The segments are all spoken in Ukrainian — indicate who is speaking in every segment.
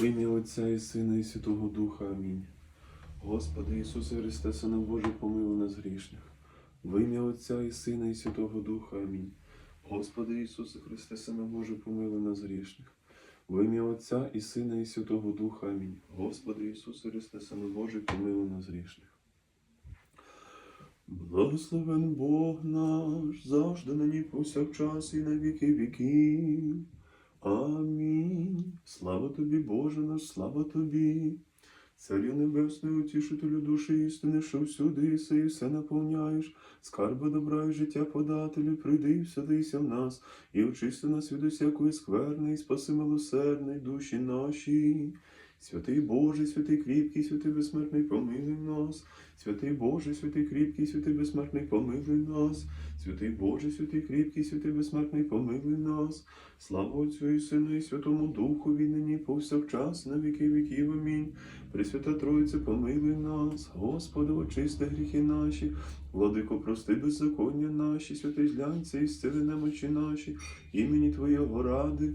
Speaker 1: Ім'я Отця і Сина, і Святого Духа. Амінь. Господи Ісусе Христе, Сина Божий, помилуй нас грішних. В Отця і Сина, і Святого Духа. Амінь. Господи Ісусе Христе, Сина Божий, помилуй нас грішних. В Отця і Сина, і Святого Духа. Амінь. Господи Ісусе Христе, Сина Божий, помилуй нас грішних. Благословен Бог наш, завжди нині повсякчас і на віки віків. Амінь. Слава тобі, Боже наш, слава тобі. Царю Небесний, утішителю душі істини, що всюди іси, і все наповняєш, скарби добра і життя подателю, прийди і всядися в нас, і очисти нас від усякої скверни, і спаси милосердний душі наші. Святий Боже, святий кріпкий, святий безсмертний, помилуй нас. Святий Боже, святий кріпкий, святий безсмертний, помилуй нас. Святий Боже, святий кріпкий, святий безсмертний, помилуй нас. Слава Отцю і Сину, і Святому Духові, нині повсякчас, на віки віків. Амінь. Пресвята Тройце, помилуй нас, Господи, очисти гріхи наші, владико, прости беззаконня наші, святий злянця, і зціли немочі наші, імені Твоєго ради.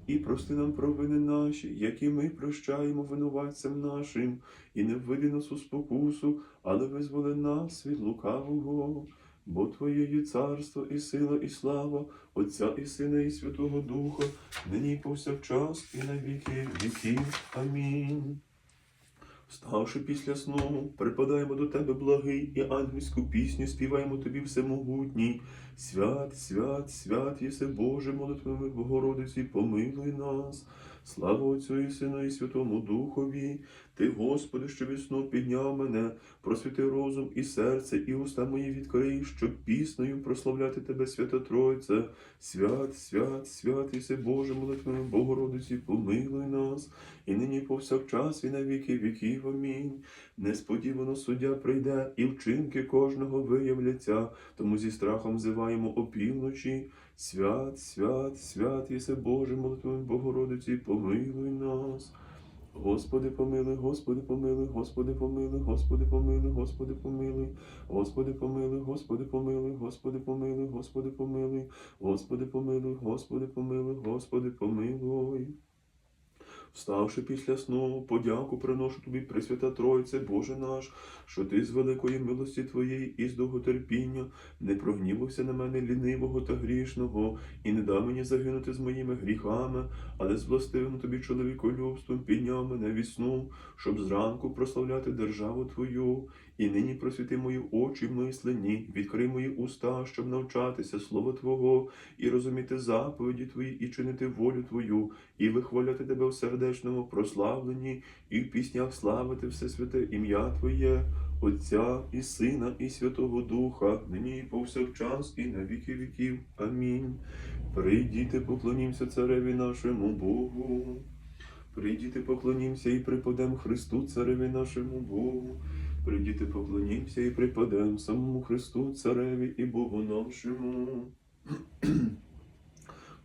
Speaker 1: і прости нам провини наші, які ми прощаємо винуватцям нашим, і не введи нас у спокусу, але визволи нас від лукавого. Бо Твоє є царство і сила, і слава, Отця і Сина, і Святого Духа, нині повсякчас, і на віки віків. Амінь. Вставши після сну, припадаємо до Тебе благий і ангельську пісню співаємо Тобі всемогутній. Свят, свят, свят, єси Боже, молитвами Богородиці, помилуй нас. Слава Отцю і Сину, і Святому Духові. Ти, Господи, що вісно підняв мене, просвіти розум і серце, і уста мої відкрий, щоб піснею прославляти Тебе, Свята Тройце. Свят, свят, свят, єси Боже, молитвами Богородиці, помилуй нас, і нині повсякчас, і на віки віків. Амінь. Несподівано суддя прийде, і вчинки кожного виявляться, тому зі страхом взиваємо опівночі. Свят, свят, свят, єси Боже, молитвами Богородиці, помилуй нас. Господи помилуй, Господи помилуй, Господи помилуй, Господи помилуй, Господи помилуй, Господи помилуй, Господи помилуй, Господи помилуй, Господи помилуй, Господи помилуй, Господи помилуй, Господи помилуй. Вставши після сну, подяку приношу тобі, Пресвята Тройце, Боже наш, що ти з великої милості Твоєї і з довготерпіння не прогнівався на мене лінивого та грішного, і не дав мені загинути з моїми гріхами, але з властивим тобі чоловіколюбством підняв мене від сну, щоб зранку прославляти державу Твою, і нині просвіти мої очі мислені, відкрий мої уста, щоб навчатися Слова Твого, і розуміти заповіді Твої, і чинити волю Твою, і вихваляти Тебе в сердечному прославленні, і в піснях славити все святе ім'я Твоє, Отця і Сина, і Святого Духа, нині і повсякчас, і на віки віків. Амінь. Прийдіте, поклонімося цареві нашому Богу. Прийдіте, поклонімося і припадем Христу, цареві нашому Богу. Прийдіте, поклонімося і припадем самому Христу, цареві і Богу нашому.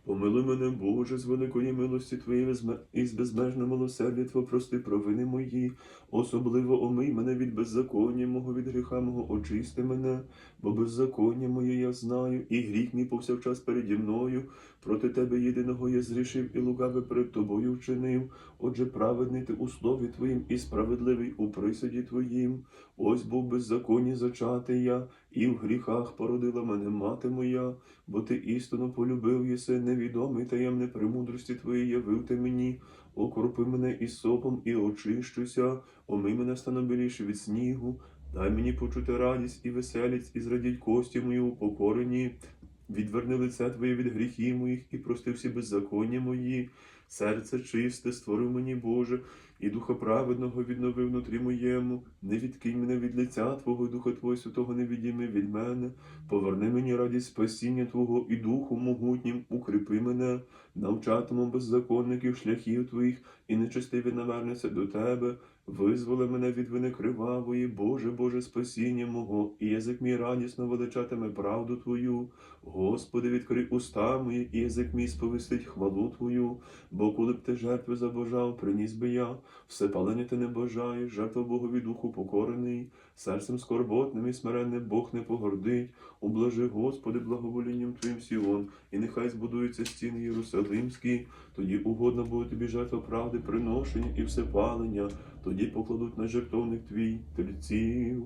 Speaker 1: Помилуй мене, Боже, з великої милості Твоєї і з безмежного милосердя Твого прости провини мої, особливо омий мене від беззаконня мого, від гріха мого, очисти мене, бо беззаконня моє я знаю, і гріх мій повсякчас переді мною. Проти Тебе єдиного я зрішив і лукаве перед Тобою вчинив. Отже, праведний ти у слові Твоїм і справедливий у присуді Твоїм. Ось був беззаконні зачатий я, і в гріхах породила мене мати моя, бо ти істинно полюбив єси, невідомий таємне премудрості Твоєї явив ти мені. Окропи мене і сопом, і очищуся, омий мене стану біліше від снігу. Дай мені почути радість і веселість, і зрадіть кості мої упокорені. Відверни лице Твоє від гріхів моїх і прости всі беззаконня мої. Серце чисте, створив мені, Боже, і духа праведного відновив внутрі моєму. Не відкинь мене від лиця Твого, і духа Твого Святого не відійми від мене. Поверни мені радість спасіння Твого і духу могутнім, укріпи мене, навчатиму беззаконників шляхів Твоїх, і нечестиві навернуться до Тебе. Визволи мене від вини кривавої, Боже, Боже, спасіння мого, і язик мій радісно величатиме правду Твою. Господи, відкрий уста мої, і язик мій сповістить хвалу Твою, бо коли б ти жертви забажав, приніс би я, все палення ти не бажаєш, жертва Богові духу покорений, серцем скорботним і смиренним Бог не погордить, ублажи, Господи, благоволінням Твоїм Сіон, і нехай збудуються стіни Єрусалимські, тоді угодно буде тобі жертва правди, приношення і всепалення, тоді покладуть на жертовник твій тельців.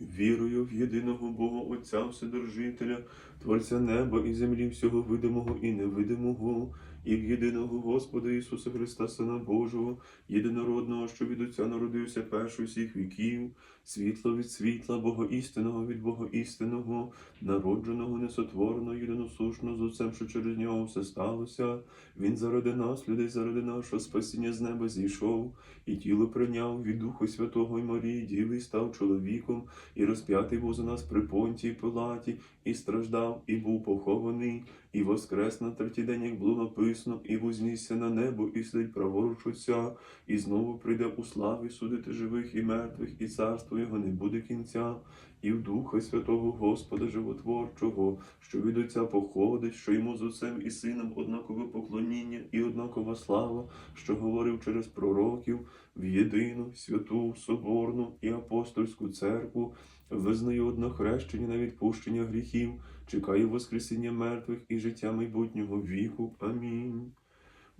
Speaker 1: Вірую в єдиного Бога Отця Вседержителя, Творця неба і землі, всього видимого і невидимого, і в єдиного Господа Ісуса Христа, Сина Божого, єдинородного, що від Отця народився перший всіх віків, світло від світла, Бога істинного від Бога істинного, народженого, несотвореного, єдиносушного з Отцем, що через нього все сталося. Він заради нас, людей, заради нашого спасіння з неба зійшов, і тіло прийняв від Духу Святого і Марії, Діви, і став чоловіком, і розп'ятий був за нас при понтії Пилаті, і страждав, і був похований, і воскрес на третій день, як було написано, і вознісся на небо, і сидить праворуч Отця, і знову прийде у славі судити живих і мертвих, і царство його не буде кінця, і в Духа Святого Господа Животворчого, що від Отця походить, що йому з Отцем і Сином однакове поклоніння і однакова слава, що говорив через пророків в єдину, святу, соборну і апостольську церкву, визнаю одно хрещення на відпущення гріхів, чекаю Воскресіння мертвих і життя майбутнього віку. Амінь.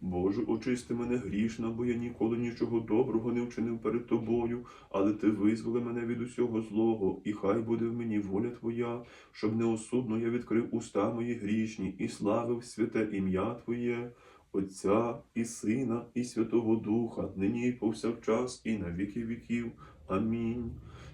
Speaker 1: Боже, очисти мене грішно, бо я ніколи нічого доброго не вчинив перед тобою, але ти визволи мене від усього злого, і хай буде в мені воля Твоя, щоб неосудно я відкрив уста мої грішні і славив святе ім'я Твоє, Отця і Сина, і Святого Духа, нині і повсякчас, і на віки віків. Амінь.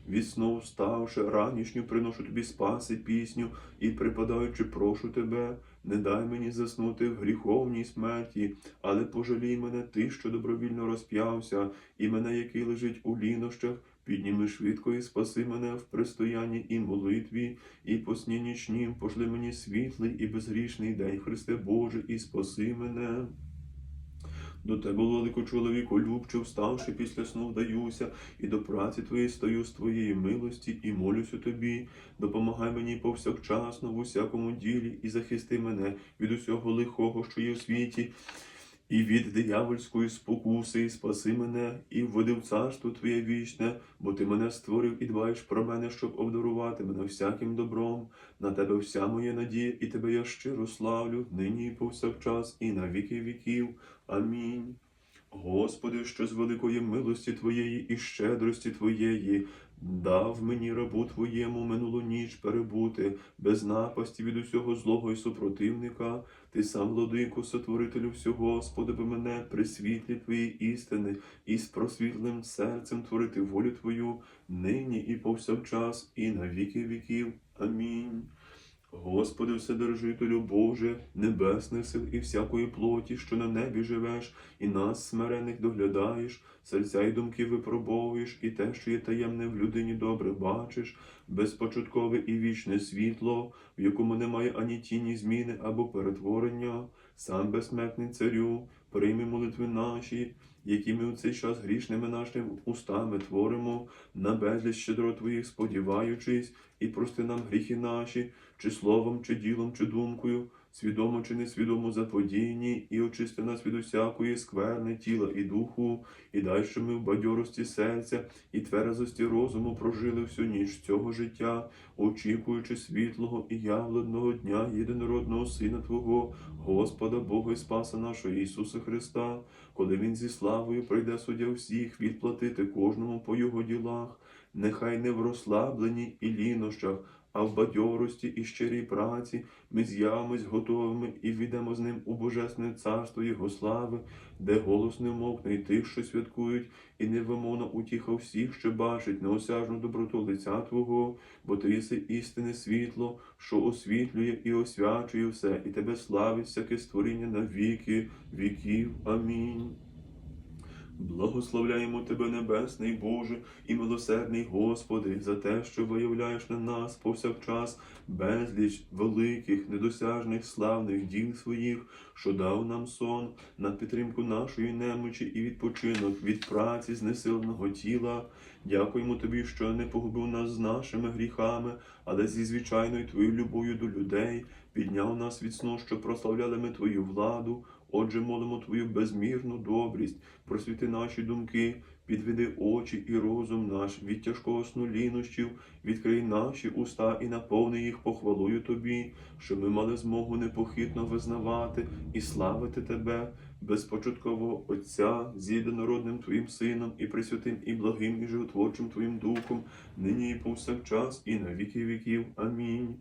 Speaker 1: Від сну вставши, ранішню приношу тобі спаси пісню і припадаючи, прошу тебе, не дай мені заснути в гріховній смерті, але пожалій мене ти, що добровільно розп'явся, і мене, який лежить у лінощах, підніми швидко і спаси мене в пристоянні і молитві, і по сні нічнім пошли мені світлий і безгрішний день, Христе Боже, і спаси мене. До тебе, велико чоловіку, любче, вставши після сну вдаюся, і до праці твоєї стою з твоєї милості, і молюся тобі. Допомагай мені повсякчасно в усякому ділі, і захисти мене від усього лихого, що є в світі, і від диявольської спокуси, і спаси мене, і введи в царство Твоє вічне, бо ти мене створив і дбаєш про мене, щоб обдарувати мене всяким добром. На тебе вся моя надія, і тебе я щиро славлю, нині і повсякчас, і на віки віків. Амінь. Господи, що з великої милості Твоєї і щедрості Твоєї дав мені рабу Твоєму минулу ніч перебути без напасті від усього злого і супротивника. Ти сам, владико, сотворителю всього, Господи, би мене при світлі Твоєї істини і з просвітлим серцем творити волю Твою нині і повсякчас, і на віки віків. Амінь. Господи, Вседержителю Боже, небесних сил і всякої плоті, що на небі живеш, і нас, смирених, доглядаєш, серця й думки випробовуєш, і те, що є таємне в людині добре бачиш, безпочаткове і вічне світло, в якому немає ані тіні зміни або перетворення, сам безсмертний царю, прийми молитви наші, які ми у цей час грішними нашими устами творимо, на безліч щедро Твоїх сподіваючись, і прости нам гріхи наші, чи словом, чи ділом, чи думкою, свідомо чи несвідомо заподіяні, і очисти нас від усякої скверни тіла і духу, і дай, ми в бадьорості серця і тверезості розуму прожили всю ніч цього життя, очікуючи світлого і явленого дня єдинородного Сина Твого, Господа Бога і Спаса нашого Ісуса Христа, коли Він зі славою прийде суддя всіх відплатити кожному по його ділах, нехай не в розслабленні і лінощах, а в бадьорості і щирій праці ми з'явимось готовими і війдемо з ним у Божественне царство Його слави, де голос не мовкне і тих, що святкують, і невимовна утіха всіх, що бачать неосяжну доброту лиця Твого, бо Ти єси істинне світло, що освітлює і освячує все, і тебе славить всяке створіння на віки віків. Амінь. Благословляємо Тебе, Небесний Боже і милосердний Господи, за те, що виявляєш на нас повсякчас безліч великих, недосяжних, славних діл своїх, що дав нам сон на підтримку нашої немочі і відпочинок від праці знесиленого тіла. Дякуємо Тобі, що не погубив нас з нашими гріхами, але зі звичайною Твоєю любов'ю до людей підняв нас від сну, що прославляли ми Твою владу. Отже, молимо Твою безмірну добрість, просвіти наші думки, підведи очі і розум наш від тяжкого сну лінощів, відкрий наші уста і наповни їх похвалою Тобі, щоб ми мали змогу непохитно визнавати і славити Тебе, безпочаткового Отця, з єдинородним Твоїм Сином і присвятим, і благим, і животворчим Твоїм Духом, нині і повсякчас, і на віки віків. Амінь.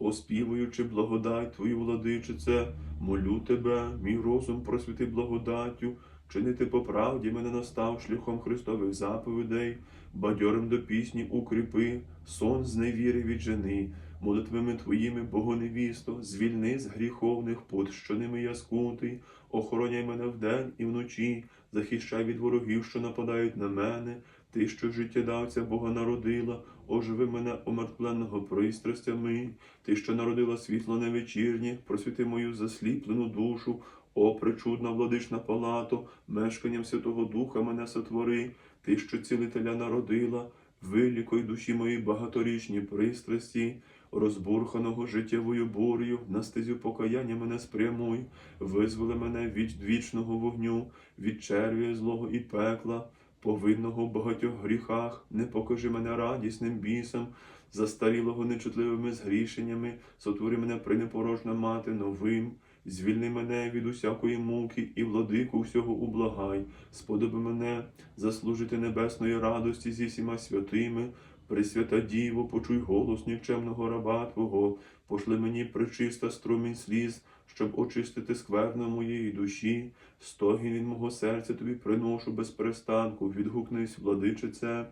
Speaker 1: Оспівуючи благодать Твою, владичице, молю Тебе, мій розум просвіти благодаттю, чинити по правді мене настав шляхом Христових заповідей, бадьорим до пісні укріпи, сон з невіри віджени, молитвами Твоїми, Богоневісто, звільни з гріховних пут, що ними я скутий, охороняй мене вдень і вночі, захищай від ворогів, що нападають на мене, ти, що життєдавця Бога народила, оживи мене омертвленого пристрастями, ти, що народила світло невечірнє, просвіти мою засліплену душу, о, причудна владична палато, мешканням Святого Духа мене сотвори, ти, що цілителя народила, вилікуй душі мої багаторічні пристрасті, розбурханого життєвою бурею, на стезю покаяння мене спрямуй, визволи мене від вічного вогню, від червія злого і пекла, повинного в багатьох гріхах, не покажи мене радісним бісом, застарілого нечутливими згрішеннями, сотвори мене пренепорожна мати новим. Звільни мене від усякої муки і владику всього ублагай, сподоби мене заслужити небесної радості зі всіма святими, Пресвята Діво, почуй голос нікчемного раба Твого, пошли мені причиста струмінь сліз, щоб очистити скверну моєї душі, стогін від мого серця тобі приношу без перестанку, відгукнись, владичице.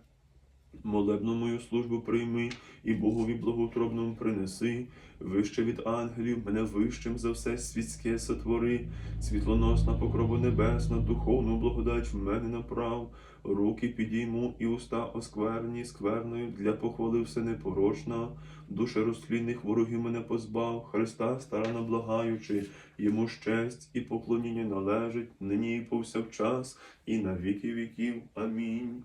Speaker 1: Молебну мою службу прийми і Богові благоутробному принеси, вище від ангелів, мене вищим за все світське сотвори, світлоносна покрова небесна, духовну благодать в мене направ, руки підійму і уста оскверні, скверною для похвали все непорочна, душа розтлінних ворогів мене позбав, Христа старано благаючи, йому ж честь і поклоніння належить, нині і повсякчас, і на віки віків. Амінь.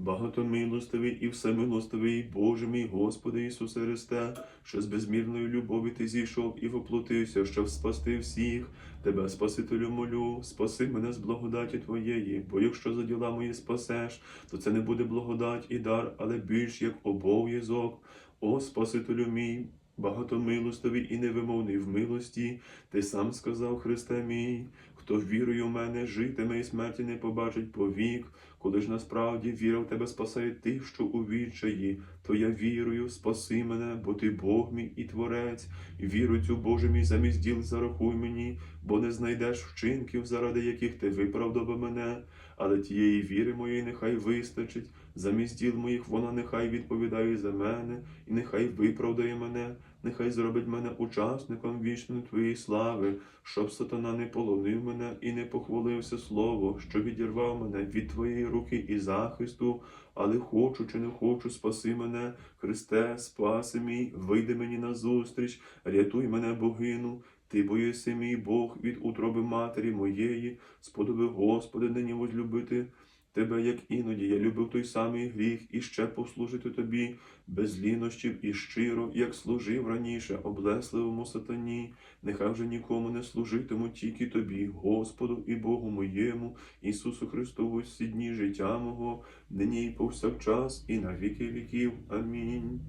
Speaker 1: Багатомилостивий і всемилостивий Боже мій Господи Ісусе Христе, що з безмірної любові ти зійшов і воплотився, щоб спасти всіх. Тебе, Спасителю, молю, спаси мене з благодаті Твоєї, бо якщо за діла мої спасеш, то це не буде благодать і дар, але більш як обов'язок. О Спасителю мій, багатомилостивий і невимовний в милості, ти сам сказав, Христе мій, хто вірує в мене, житиме і смерті не побачить повік. Коли ж насправді віра в тебе спасає тих, що у відчаї, то я вірую, спаси мене, бо ти Бог мій і Творець, і віру цю, Боже мій, замість діл зарахуй мені, бо не знайдеш вчинків, заради яких ти виправдав мене, але тієї віри моєї нехай вистачить, замість діл моїх вона нехай відповідає за мене, і нехай виправдає мене, нехай зробить мене учасником вічної Твоєї слави, щоб сатана не полонив мене і не похвалився слово, що відірвав мене від Твоєї руки і захисту, але хочу чи не хочу, спаси мене, Христе, спаси мій, вийди мені назустріч, рятуй мене, богину. Ти боїси мій Бог від утроби матері моєї, сподоби, Господи, нині возлюбити Тебе, як іноді, я любив той самий гріх і ще послужити тобі, без лінощів і щиро, як служив раніше, облесливому сатані, нехай вже нікому не служитиму, тільки тобі, Господу і Богу моєму, Ісусу Христову, всі дні життя мого, нині і повсякчас, і на віки віків. Амінь.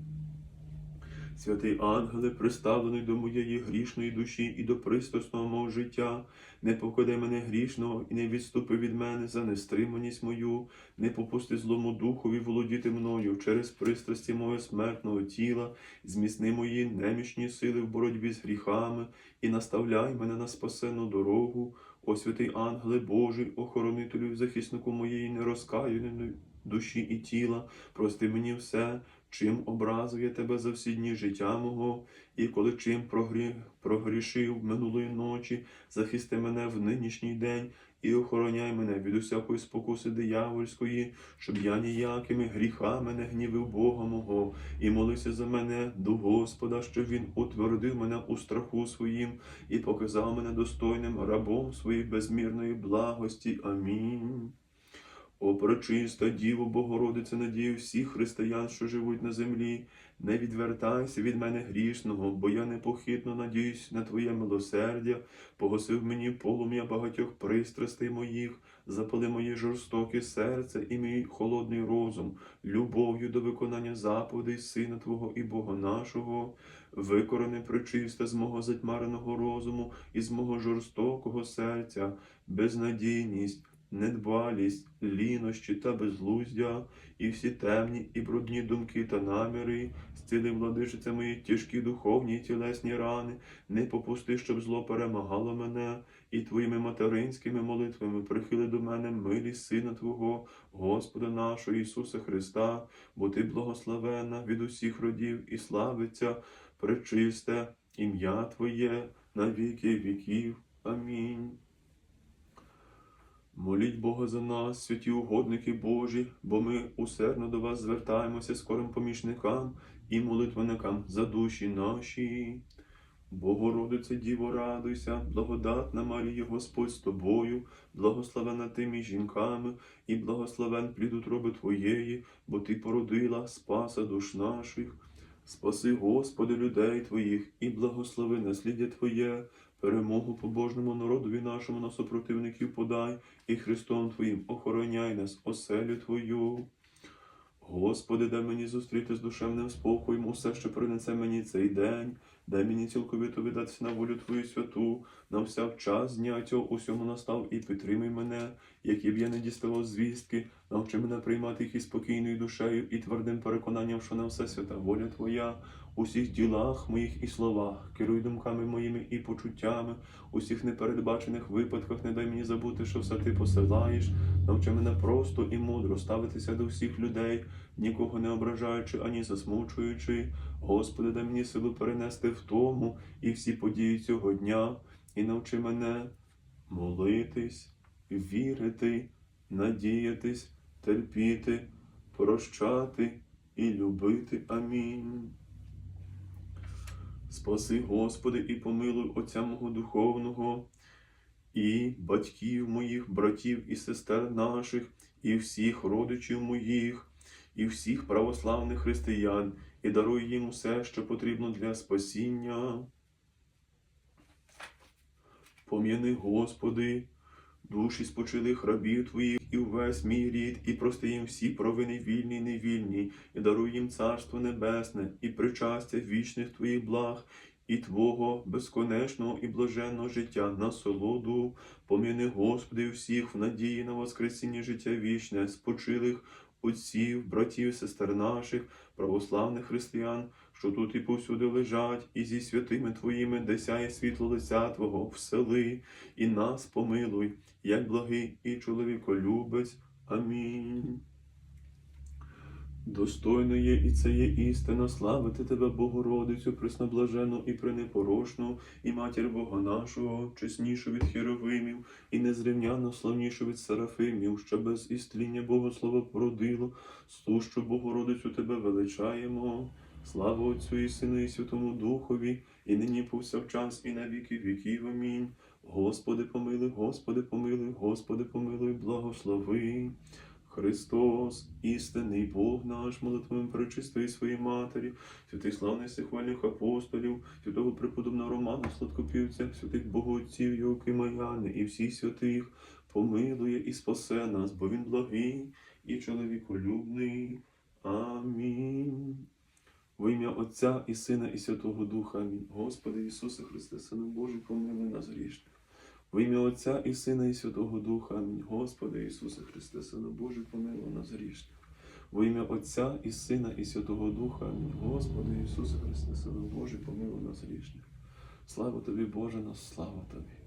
Speaker 1: Святий ангеле, приставлений до моєї грішної душі і до пристрасного мого життя, не покидай мене грішного і не відступи від мене за нестриманість мою, не попусти злому духові володіти мною через пристрасті мого смертного тіла, зміцни мої немічні сили в боротьбі з гріхами і наставляй мене на спасену дорогу. О святий ангеле Божий, охоронителю, захиснику моєї нерозкаяної душі і тіла, прости мені все, чим образив я тебе за всі дні життя мого, і коли чим прогрі... прогрішив минулої ночі, захисти мене в нинішній день і охороняй мене від усякої спокуси диявольської, щоб я ніякими гріхами не гнівив Бога мого, і молився за мене до Господа, щоб Він утвердив мене у страху своїм і показав мене достойним рабом своєї безмірної благості. Амінь. О, пречиста Діво Богородице, надію всіх християн, що живуть на землі, не відвертайся від мене грішного, бо я непохитно надіюсь на Твоє милосердя, погасив мені полум'я багатьох пристрастей моїх, запали моє жорстоке серце і мій холодний розум, любов'ю до виконання заповідей Сина Твого і Бога нашого, викорени причисте з мого затьмареного розуму і з мого жорстокого серця, безнадійність недбалість, лінощі та безглуздя, і всі темні і брудні думки та наміри, зціли владичиця мої тяжкі духовні і тілесні рани, не попусти, щоб зло перемагало мене, і твоїми материнськими молитвами прихили до мене милість Сина Твого, Господа нашого Ісуса Христа, бо Ти благословена від усіх родів і славиться, пречисте ім'я Твоє на віки віків. Амінь. Моліть Бога за нас, святі угодники Божі, бо ми усердно до вас звертаємося скорим помічникам і молитвенникам за душі наші. Богородице Діво, радуйся, благодатна Марія, Господь з тобою, благословена ти між жінками, і благословен плід утроби Твоєї, бо Ти породила Спаса душ наших. Спаси, Господи, людей Твоїх, і благослови насліддя Твоє, перемогу побожному народові нашому на супротивників подай, і Христом Твоїм охороняй нас, оселю Твою. Господи, дай мені зустріти з душевним спокоєм усе, що принесе мені цей день, дай мені цілковито віддатися на волю Твою святу, на всяк час дня цього усьому настав і підтримай мене, які б я не діставав звістки, навчи мене приймати їх із спокійною душею і твердим переконанням, що на все свята воля Твоя, у всіх ділах моїх і словах, керуй думками моїми і почуттями, у всіх непередбачених випадках не дай мені забути, що все ти посилаєш, навчи мене просто і мудро ставитися до всіх людей, нікого не ображаючи ані засмучуючи. Господи, дай мені силу перенести в тому і всі події цього дня, і навчи мене молитись, вірити, надіятись, терпіти, прощати і любити. Амінь. Спаси, Господи, і помилуй Отця мого духовного, і батьків моїх, братів і сестер наших, і всіх родичів моїх, і всіх православних християн, і даруй їм усе, що потрібно для спасіння. Пом'яни, Господи, душі спочилих рабів Твоїх і увесь мій рід, і прости їм всі провини вільні й невільні, і даруй їм Царство Небесне, і причастя вічних Твоїх благ, і Твого безконечного і блаженного життя насолоду. Пом'яни, Господи, всіх в надії на Воскресіння життя вічне, спочилих отців, братів, сестер наших, православних християн, що тут і повсюди лежать, і зі святими Твоїми, де сяє світло лиця Твого, всели, і нас помилуй, як благий і чоловіколюбець. Амінь. Достойно є і це є істина, славити Тебе, Богородицю, пресноблажену і пренепорошну, і матір Бога нашого, чеснішу від херовимів, і незрівняно славнішу від серафимів, що без істління Богослова породило, сущу Богородицю Тебе величаємо. Слава Отцю і Сину, і Святому Духові, і нині повсякчас, і на віки віків. Амінь. Господи помилуй, Господи помилуй, Господи помилуй, благослови. Христос, істинний Бог наш, молитвами пречистої своєї матері, святих славних сихвальних апостолів, святого преподобного Романа Сладкопівця, святих богоотців Йоки Яни і всіх святих помилує і спасе нас, бо Він благий і чоловіколюбний. Амінь. Во ім'я Отця і Сина, і Святого Духа. Амінь. Господи Ісусе Христе, Сину Божий, помилуй нас грішних. Во ім'я Отця і Сина, і Святого Духа. Амінь. Господи Ісусе Христе, Сину Божий, помилуй нас грішних. Во ім'я Отця і Сина, і Святого Духа. Амінь. Господи Ісусе Христе, Сину Божий, помилуй нас грішних. Слава Тобі, Боже, нас, слава Тобі.